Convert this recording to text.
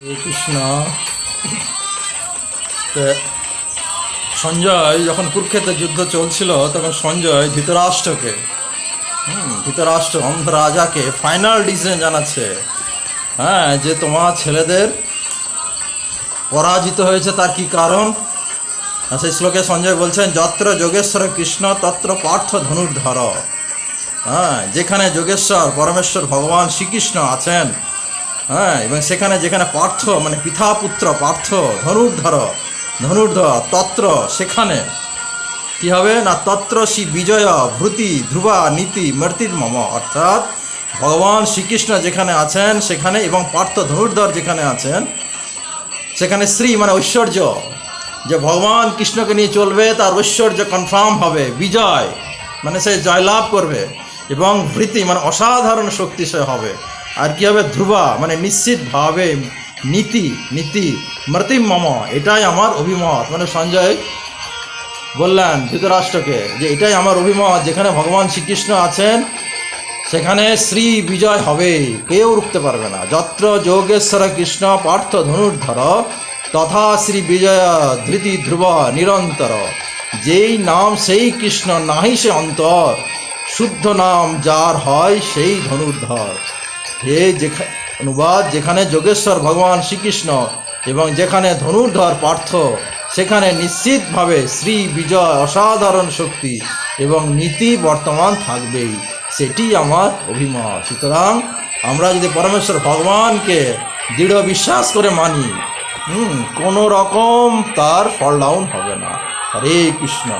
কৃষ্ণ। সঞ্জয় যখন কুরুক্ষেত্রের যুদ্ধ চলছিল, তখন সঞ্জয় ধৃতরাষ্ট্রকে ধৃতরাষ্ট্র অন্ধ রাজাকে ফাইনাল ডিসিশন জানাচ্ছে। হ্যাঁ যে তোমার ছেলেদের পরাজিত হয়েছে তার কি কারণ? সেই শ্লোকে সঞ্জয় বলছেন, যত্র যোগেশ্বর কৃষ্ণ, তত্র পার্থ ধনুর্ধর। হ্যাঁ যেখানে যোগেশ্বর, পরমেশ্বর, ভগবান শ্রীকৃষ্ণ আছেন হ্যাঁ এবং সেখানে যেখানে পার্থ মানে পিতা পুত্র, পার্থ, ধনুর্ধর ধনুর্ধর, তত্র, সেখানে কি হবে? না, তত্র শ্রী বিজয় ভৃতি ধ্রুবা, নীতি, মর্তির মম, অর্থাৎ ভগবান শ্রীকৃষ্ণ যেখানে আছেন, সেখানে, এবং পার্থ ধনুর্ধর যেখানে আছেন, সেখানে শ্রী মানে ঐশ্বর্য, যে ভগবান কৃষ্ণকে নিয়ে চলবে, তার ঐশ্বর্য কনফার্ম হবে, বিজয় মানে সে জয়লাভ করবে, এবং ভৃতি মানে অসাধারণ শক্তি সে হবে। আর কি হবে? ধ্রুবা মানে নিশ্চিতভাবে নীতি নীতি মৃতিম মম, এটাই আমার অভিমত। মানে সঞ্জয় বললেন ধৃতরাষ্ট্রকে যে এটাই আমার অভিমত। যেখানে ভগবান শ্রীকৃষ্ণ আছেন, সেখানে শ্রী বিজয় হবে। কেউ রুখতে পারবে না। যত্র যোগেশ্বর কৃষ্ণ পার্থ ধনুর্ধর, তথা শ্রী বিজয় ধৃতি ধ্রুব নিরন্তর। যেই নাম, সেই কৃষ্ণ নাহি সে অন্তর। শুদ্ধ নাম যার হয় সেই ধনুর্ধর। হে অনুবাদ, যেখানে যোগেশ্বর ভগবান শ্রীকৃষ্ণ এবং যেখানে ধনুর্ধর পার্থ, সেখানে নিশ্চিতভাবে শ্রী বিজয় অসাধারণ শক্তি এবং নীতি বর্তমান থাকবেই। সেটি আমার অভিমত। সুতরাং আমরা যদি পরমেশ্বর ভগবানকে দৃঢ় বিশ্বাস করে মানি, হুম, কোনো রকম তার ফল ডাউন হবে না। হরে কৃষ্ণ।